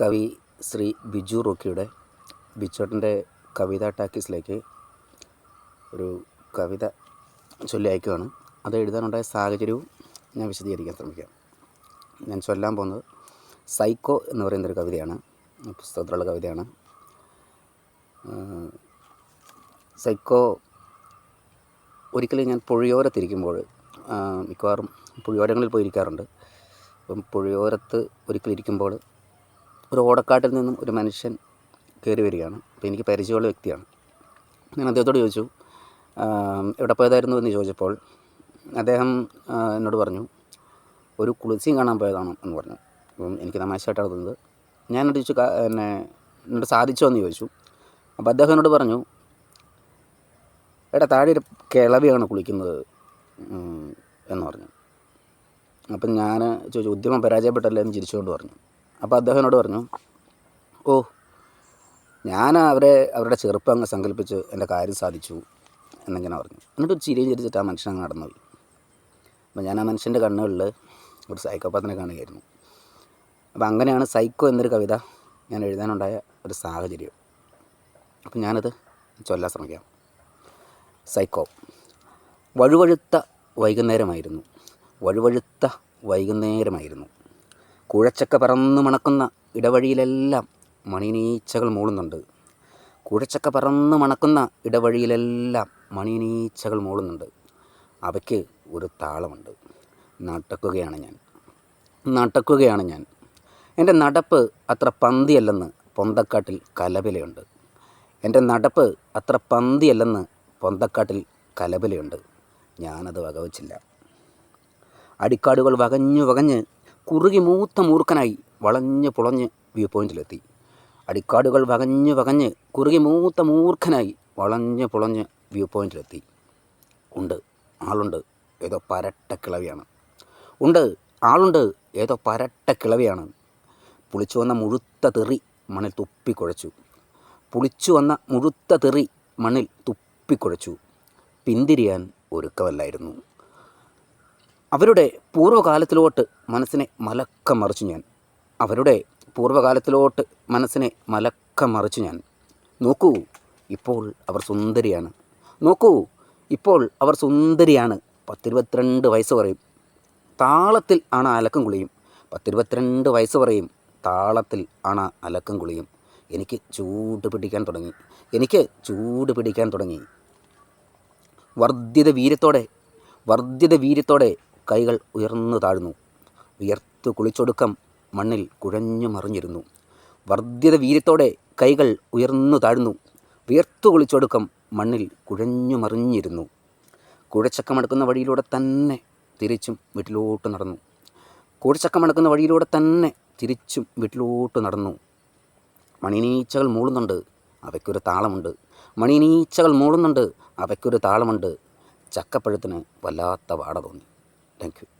കവി ശ്രീ ബിജു റോക്കിയുടെ ബിച്ചോട്ടന്റെ കവിത ടാക്കീസിലേക്ക് ഒരു കവിത ചൊല്ലി അയക്കുകയാണ് അത് എഴുതാനുണ്ടായ സാഹചര്യവും ഞാൻ വിശദീകരിക്കാൻ ശ്രമിക്കാം. ഞാൻ ചൊല്ലാൻ പോകുന്നത് സൈക്കോ എന്ന് പറയുന്നൊരു കവിതയാണ് പുസ്തകത്തിലുള്ള കവിതയാണ്. സൈക്കോ ഒരിക്കലും ഞാൻ പുഴയോരത്തിരിക്കുമ്പോൾ മിക്കവാറും പുഴയോരങ്ങളിൽ പോയി ഇരിക്കാറുണ്ട് അപ്പം പുഴയോരത്ത് ഒരിക്കൽ ഇരിക്കുമ്പോൾ ഒരു ഓടക്കാട്ടിൽ നിന്നും ഒരു മനുഷ്യൻ കയറി വരികയാണ്. അപ്പോൾ എനിക്ക് പരിചയമുള്ള വ്യക്തിയാണ്. ഞാൻ അദ്ദേഹത്തോട് ചോദിച്ചു എവിടെ പോയതായിരുന്നു എന്ന് ചോദിച്ചപ്പോൾ അദ്ദേഹം എന്നോട് പറഞ്ഞു ഒരു കുളിസിയും കാണാൻ പോയതാണോ? എന്ന് പറഞ്ഞു. അപ്പം എനിക്ക് തമാശയായിട്ടാണ് തോന്നുന്നത്. ഞാൻ എന്നോട് ചോദിച്ചു എന്നെ എന്നോട് സാധിച്ചോ? എന്ന് ചോദിച്ചു. അപ്പോൾ അദ്ദേഹം എന്നോട് പറഞ്ഞു എടാ താഴെ ഒരു കിളവിയാണ് കുളിക്കുന്നത്. എന്ന് പറഞ്ഞു. അപ്പം ഞാൻ ചോദിച്ചു ഉദ്യമം പരാജയപ്പെട്ടല്ലേ? എന്ന് ചിരിച്ചുകൊണ്ട് പറഞ്ഞു. അപ്പോൾ അദ്ദേഹം എന്നോട് പറഞ്ഞു ഓ ഞാൻ അവരെ അവരുടെ ചെറുപ്പം അങ്ങ് സങ്കല്പിച്ച് എന്റെ കാര്യം സാധിച്ചു എന്നിങ്ങനെ പറഞ്ഞു. എന്നിട്ട് ഒരു ചിരി ചിരിച്ചിട്ട് ആ മനുഷ്യൻ അങ്ങ് നടന്നുപോയി. അപ്പോൾ ഞാൻ ആ മനുഷ്യന്റെ കണ്ണുകളിൽ ഒരു സൈക്കോപാത്തിനെ കാണുകയായിരുന്നു. അപ്പോൾ അങ്ങനെയാണ് സൈക്കോ എന്നൊരു കവിത ഞാൻ എഴുതാനുണ്ടായ ഒരു സാഹചര്യം. അപ്പം ഞാനത് ചൊല്ലാൻ ശ്രമിക്കാം. സൈക്കോ വഴുവഴുത്ത വൈകുന്നേരമായിരുന്നു. വഴുവഴുത്ത വൈകുന്നേരമായിരുന്നു. കുഴച്ചക്ക പറന്ന് മണക്കുന്ന ഇടവഴിയിലെല്ലാം മണിനീച്ചകൾ മൂളുന്നുണ്ട്. കുഴച്ചക്ക പറന്ന് മണക്കുന്ന ഇടവഴിയിലെല്ലാം മണിനീച്ചകൾ മൂളുന്നുണ്ട്. അവയ്ക്ക് ഒരു താളമുണ്ട്. നടക്കുകയാണ് ഞാൻ. നടക്കുകയാണ് ഞാൻ. എന്റെ നടപ്പ് അത്ര പന്തിയല്ലെന്ന് പൊന്തക്കാട്ടിൽ കലപിലയുണ്ട്. എന്റെ നടപ്പ് അത്ര പന്തിയല്ലെന്ന് പൊന്തക്കാട്ടിൽ കലപിലയുണ്ട്. ഞാനത് വകവച്ചില്ല. അടിക്കാടുകൾ വകഞ്ഞു വകഞ്ഞ് കുറുകി മൂത്ത മൂർഖനായി വളഞ്ഞ് പുളഞ്ഞ് വ്യൂ പോയിന്റിലെത്തി. അടിക്കാടുകൾ വകഞ്ഞ് വകഞ്ഞ് കുറുകി മൂത്ത മൂർഖനായി വളഞ്ഞ് പുളഞ്ഞ് വ്യൂ പോയിന്റിലെത്തി. ഉണ്ട് ആളുണ്ട് ഏതോ പരട്ട കിളവിയാണ്. ഉണ്ട് ആളുണ്ട് ഏതോ പരട്ട കിളവിയാണ്. പുളിച്ചു വന്ന മുഴുത്ത തെറി മണ്ണിൽ തുപ്പിക്കുഴച്ചു പുളിച്ചു വന്ന മുഴുത്ത തെറി മണ്ണിൽ തുപ്പിക്കുഴച്ചു പിന്തിരിയാൻ ഒരുക്കമല്ലായിരുന്നു. അവരുടെ പൂർവകാലത്തിലോട്ട് മനസ്സിനെ മലക്കം മറിച്ചു ഞാൻ. അവരുടെ പൂർവകാലത്തിലോട്ട് മനസ്സിനെ മലക്കം മറിച്ചു ഞാൻ. നോക്കൂ ഇപ്പോൾ അവർ സുന്ദരിയാണ്. നോക്കൂ ഇപ്പോൾ അവർ സുന്ദരിയാണ്. പത്തിരുപത്തിരണ്ട് വയസ്സ് പറയും. താളത്തിൽ ആണ് അലക്കം കുളിയും. പത്തിരുപത്തിരണ്ട് വയസ്സ് പറയും. താളത്തിൽ ആണ് അലക്കം കുളിയും. എനിക്ക് ചൂട് പിടിക്കാൻ തുടങ്ങി. എനിക്ക് ചൂട് പിടിക്കാൻ തുടങ്ങി. വർദ്ധിത വീര്യത്തോടെ വർദ്ധിത വീര്യത്തോടെ കൈകൾ ഉയർന്നു താഴ്ന്നു. ഉയർത്തു കുളിച്ചൊടുക്കം മണ്ണിൽ കുഴഞ്ഞു മറിഞ്ഞിരുന്നു. വർദ്ധിത വീര്യത്തോടെ കൈകൾ ഉയർന്നു താഴ്ന്നു. ഉയർത്തു കുളിച്ചൊടുക്കം മണ്ണിൽ കുഴഞ്ഞു മറിഞ്ഞിരുന്നു. കുഴച്ചക്കമടക്കുന്ന വഴിയിലൂടെ തന്നെ തിരിച്ചും വീട്ടിലോട്ട് നടന്നു. കുഴച്ചക്കമടക്കുന്ന വഴിയിലൂടെ തന്നെ തിരിച്ചും വീട്ടിലോട്ട് നടന്നു. മണിനീച്ചകൾ മൂളുന്നുണ്ട് അവയ്ക്കൊരു താളമുണ്ട്. മണിനീച്ചകൾ മൂളുന്നുണ്ട് അവയ്ക്കൊരു താളമുണ്ട്. ചക്കപ്പഴത്തിന് വല്ലാത്ത വാട തോന്നി. Thank you.